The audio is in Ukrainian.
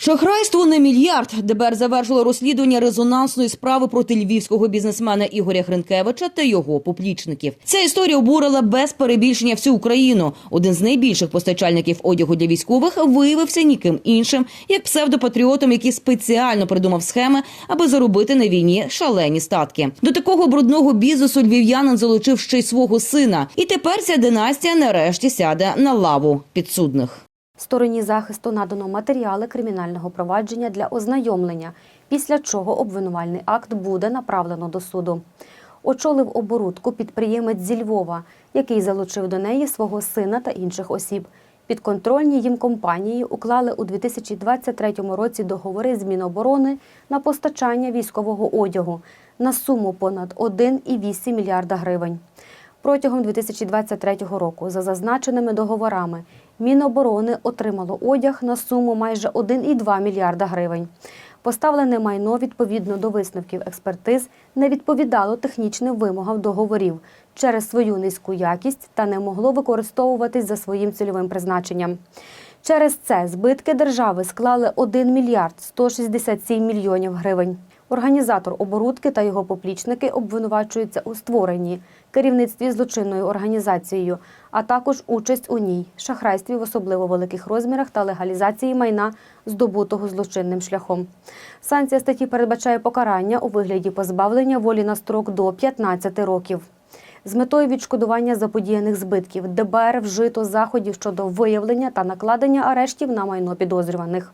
Шахрайство на мільярд. ДБР завершило розслідування резонансної справи проти львівського бізнесмена Ігоря Гринкевича та його поплічників. Ця історія обурила без перебільшення всю Україну. Один з найбільших постачальників одягу для військових виявився ніким іншим, як псевдопатріотом, який спеціально придумав схеми, аби заробити на війні шалені статки. До такого брудного бізнесу львів'янин залучив ще й свого сина. І тепер ця династія нарешті сяде на лаву підсудних. Стороні захисту надано матеріали кримінального провадження для ознайомлення, після чого обвинувальний акт буде направлено до суду. Очолив оборудку підприємець зі Львова, який залучив до неї свого сина та інших осіб. Підконтрольні їм компанії уклали у 2023 році договори з Міноборони на постачання військового одягу на суму понад 1,8 мільярда гривень. Протягом 2023 року за зазначеними договорами Міноборони отримало одяг на суму майже 1,2 мільярда гривень. Поставлене майно відповідно до висновків експертиз не відповідало технічним вимогам договорів через свою низьку якість та не могло використовуватись за своїм цільовим призначенням. Через це збитки держави склали 1 мільярд 167 мільйонів гривень. Організатор оборудки та його поплічники обвинувачуються у створенні, керівництві злочинною організацією, а також участь у ній, шахрайстві в особливо великих розмірах та легалізації майна, здобутого злочинним шляхом. Санкція статті передбачає покарання у вигляді позбавлення волі на строк до 15 років. З метою відшкодування заподіяних збитків ДБР вжито заходів щодо виявлення та накладення арештів на майно підозрюваних.